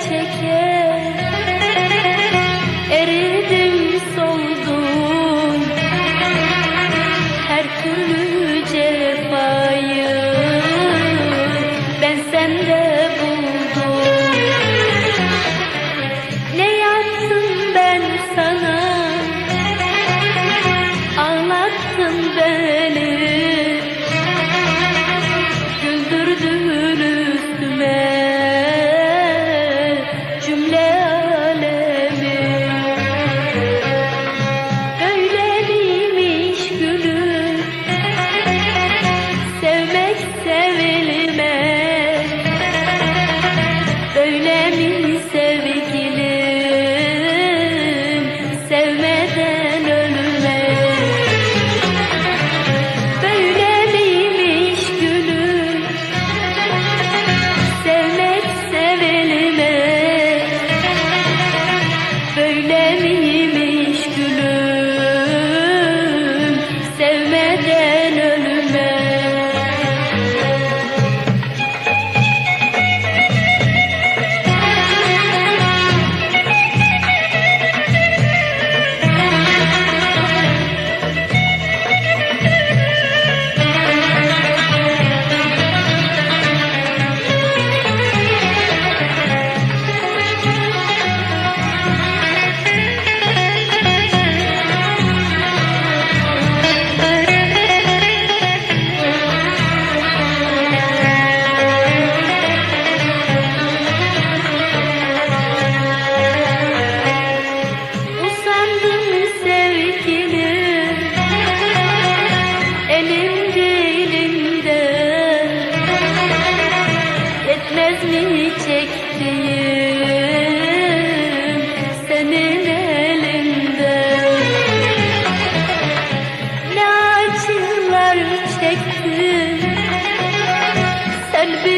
çeker Eridim soldum Her türlü cefayı Ben sende buldum. Ne yaptım ben sana? Ağlattım ben Bilmez mi çektiğim senin elinden Ne acılar çektim. Sen bir